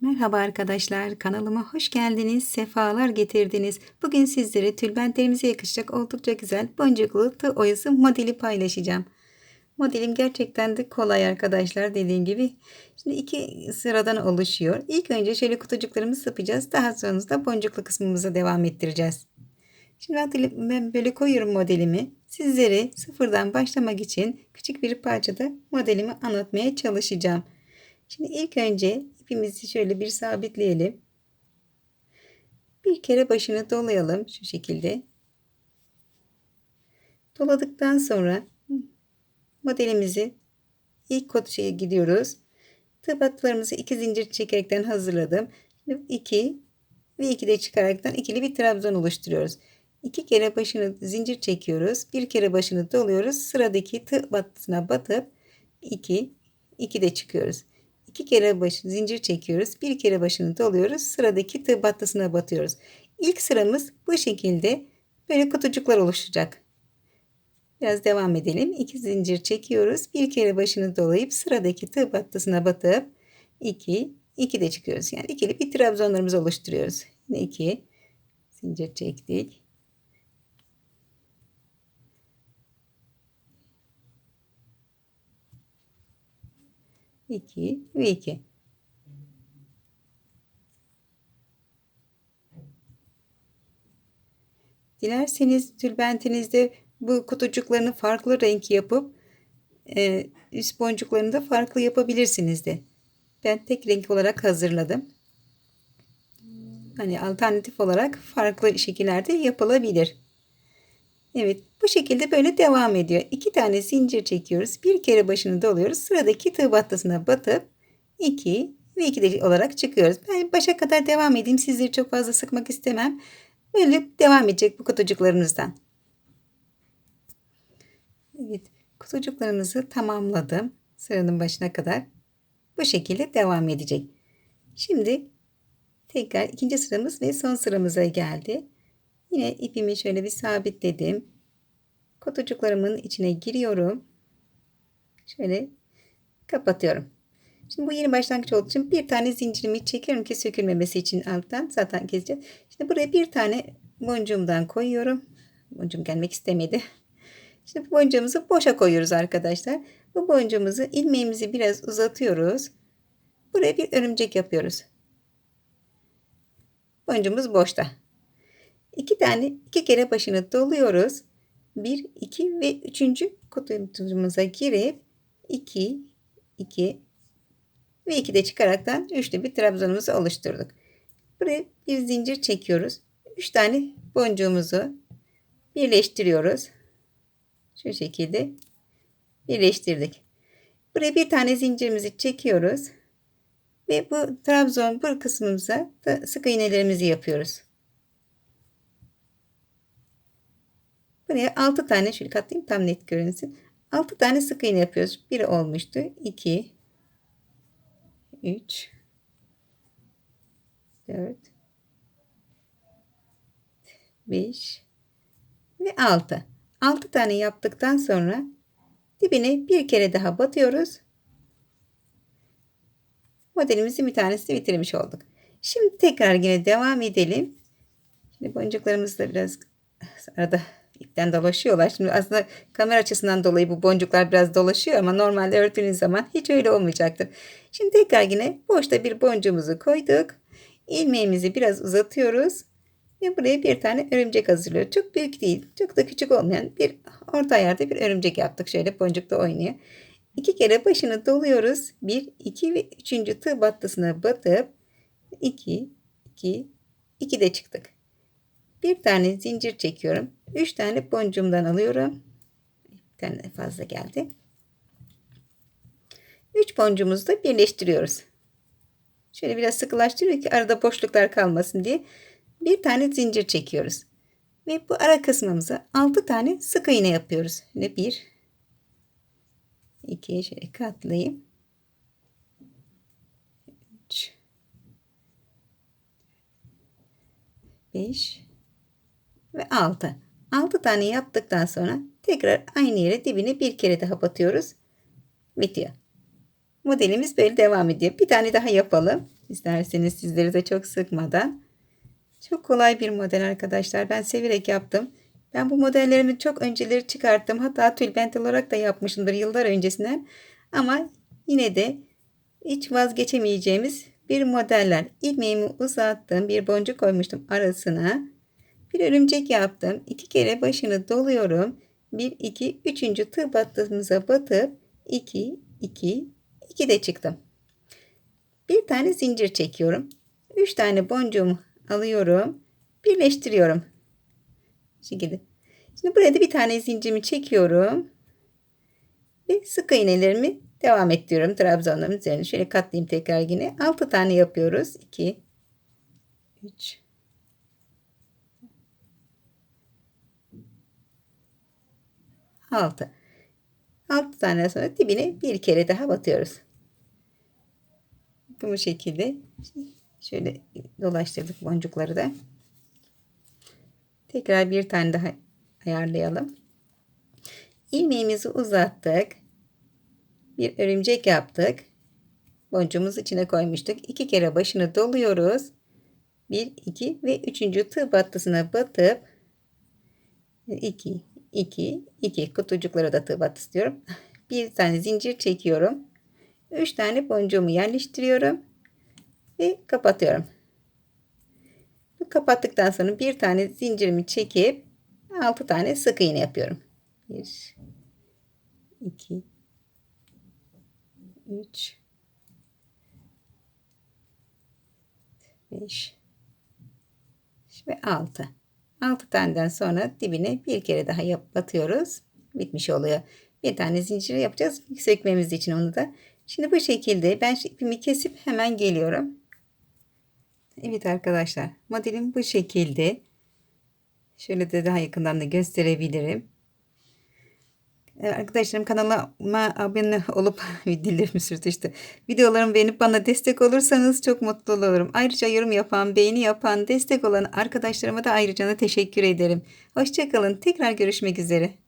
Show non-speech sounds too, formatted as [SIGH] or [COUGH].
Merhaba arkadaşlar, kanalıma hoş geldiniz, sefalar getirdiniz. Bugün sizlere tülbentlerimize yakışacak oldukça güzel boncuklu tığ oyası modeli paylaşacağım. Modelim gerçekten de kolay arkadaşlar dediğim gibi. Şimdi iki sıradan oluşuyor. İlk önce şöyle kutucuklarımızı sıpacağız. Daha sonra da boncuklu kısmımıza devam ettireceğiz. Şimdi ben böyle koyuyorum modelimi. Sizlere sıfırdan başlamak için küçük bir parçada modelimi anlatmaya çalışacağım. Şimdi ilk önce ipimizi şöyle bir sabitleyelim. Bir kere başını dolayalım şu şekilde. Doladıktan sonra modelimizi ilk kod şeye gidiyoruz. Tıbatlarımızı iki zincir çekerekten hazırladım. Şimdi 2 ve 2 de çıkaraktan ikili bir trabzan oluşturuyoruz. İki kere başını zincir çekiyoruz. Bir kere başını doluyoruz. Sıradaki tığ battısına batıp 2 2 de çıkıyoruz. İki kere baş, zincir çekiyoruz. Bir kere başını doluyoruz. Sıradaki tığ battısına batıyoruz. İlk sıramız bu şekilde böyle kutucuklar oluşacak. Biraz devam edelim. İki zincir çekiyoruz. Bir kere başını dolayıp sıradaki tığ battısına batıp 2 2 de çıkıyoruz. Yani ikili bir trabzonlarımızı oluşturuyoruz. Yine 2 zincir çektik. 2 ve 2. Dilerseniz tülbentinizde bu kutucuklarını farklı renk yapıp e, üst boncuklarını da farklı yapabilirsiniz de. Ben tek renk olarak hazırladım. Hani alternatif olarak farklı şekillerde yapılabilir. Evet bu şekilde böyle devam ediyor. İki tane zincir çekiyoruz. Bir kere başını doluyoruz. Sıradaki tığ battısına batıp 2 ve 2 de olarak çıkıyoruz. Ben başa kadar devam edeyim. Sizleri çok fazla sıkmak istemem. Böyle devam edecek bu kutucuklarımızdan. Evet kutucuklarımızı tamamladım. Sıranın başına kadar. Bu şekilde devam edecek. Şimdi tekrar ikinci sıramız ve son sıramıza geldi. Yine ipimi şöyle bir sabitledim. Kutucuklarımın içine giriyorum. Şöyle kapatıyorum. Şimdi bu yeni başlangıç olduğu için bir tane zincirimi çekiyorum ki sökülmemesi için alttan zaten keseceğiz. Şimdi buraya bir tane boncuğumdan koyuyorum. Boncuğum gelmek istemedi. Şimdi bu boncuğumuzu boşa koyuyoruz arkadaşlar. Bu boncuğumuzu ilmeğimizi biraz uzatıyoruz. Buraya bir örümcek yapıyoruz. Boncuğumuz boşta. İki tane iki kere başını doluyoruz. 1, 2 ve 3. kutucumuza girip 2, 2 ve 2 de çıkaraktan üçlü bir trabzanımızı oluşturduk. Buraya bir zincir çekiyoruz. 3 tane boncuğumuzu birleştiriyoruz. Şu şekilde birleştirdik. Buraya bir tane zincirimizi çekiyoruz. Ve bu trabzon bu kısmımıza sık iğnelerimizi yapıyoruz. Buraya 6 tane şöyle katlayayım tam net görünsün. 6 tane sık iğne yapıyoruz. Biri olmuştu. 2 3 4 5 ve 6. 6 tane yaptıktan sonra dibine bir kere daha batıyoruz. Modelimizin bir tanesini bitirmiş olduk. Şimdi tekrar yine devam edelim. Şimdi boncuklarımız da biraz arada ipten dolaşıyorlar. Şimdi aslında kamera açısından dolayı bu boncuklar biraz dolaşıyor ama normalde örtülüğün zaman hiç öyle olmayacaktır. Şimdi tekrar yine boşta bir boncuğumuzu koyduk. İlmeğimizi biraz uzatıyoruz. Ve buraya bir tane örümcek hazırlıyor. Çok büyük değil. Çok da küçük olmayan bir orta ayarda bir örümcek yaptık. Şöyle boncukta oynuyor. İki kere başını doluyoruz. Bir, iki ve üçüncü tığ battısına batıp iki, iki, iki de çıktık. Bir tane zincir çekiyorum. Üç tane boncuğumdan alıyorum. Bir tane fazla geldi. Üç boncuğumuzu da birleştiriyoruz. Şöyle biraz sıkılaştırıyor ki arada boşluklar kalmasın diye. Bir tane zincir çekiyoruz. Ve bu ara kısmımıza altı tane sık iğne yapıyoruz. Ve bir, iki şöyle katlayayım. Üç, beş, ve 6. 6 tane yaptıktan sonra tekrar aynı yere dibine bir kere daha batıyoruz. Bitiyor. Modelimiz böyle devam ediyor. Bir tane daha yapalım. İsterseniz sizleri de çok sıkmadan. Çok kolay bir model arkadaşlar. Ben severek yaptım. Ben bu modellerimi çok önceleri çıkarttım. Hatta tülbent olarak da yapmışımdır yıllar öncesinden. Ama yine de hiç vazgeçemeyeceğimiz bir modeller. İlmeğimi uzattım. Bir boncuk koymuştum arasına. Bir örümcek yaptım. İki kere başını doluyorum. 1, 2, 3. tığ battığımıza batıp 2, 2, 2 de çıktım. Bir tane zincir çekiyorum. 3 tane boncuğumu alıyorum. Birleştiriyorum. Bu şekilde. Şimdi buraya da bir tane zincirimi çekiyorum. Ve sık iğnelerimi devam ettiriyorum. Trabzanların üzerine şöyle katlayayım tekrar yine. 6 tane yapıyoruz. 2 3 6 6 tane sonra dibine bir kere daha batıyoruz. Bu şekilde şöyle dolaştırdık boncukları da. Tekrar bir tane daha ayarlayalım. İlmeğimizi uzattık. Bir örümcek yaptık. Boncuğumuzu içine koymuştuk. İki kere başını doluyoruz. Bir, iki ve üçüncü tığ battısına batıp iki, iki, iki kutucuklara da tığ battı istiyorum. [LAUGHS] Bir tane zincir çekiyorum. Üç tane boncuğumu yerleştiriyorum ve kapatıyorum. Kapattıktan sonra bir tane zincirimi çekip 6 tane sık iğne yapıyorum. 1 2 3 5 ve 6. 6 taneden sonra dibine bir kere daha yap batıyoruz. Bitmiş oluyor. Bir tane zincir yapacağız. Sökmemiz için onu da. Şimdi bu şekilde ben ipimi kesip hemen geliyorum. Evet arkadaşlar modelim bu şekilde. Şöyle de daha yakından da gösterebilirim. Ee, arkadaşlarım kanalıma abone olup [LAUGHS] dillerimi sürtüştü. Videolarımı beğenip bana destek olursanız çok mutlu olurum. Ayrıca yorum yapan, beğeni yapan, destek olan arkadaşlarıma da ayrıca teşekkür ederim. Hoşçakalın. Tekrar görüşmek üzere.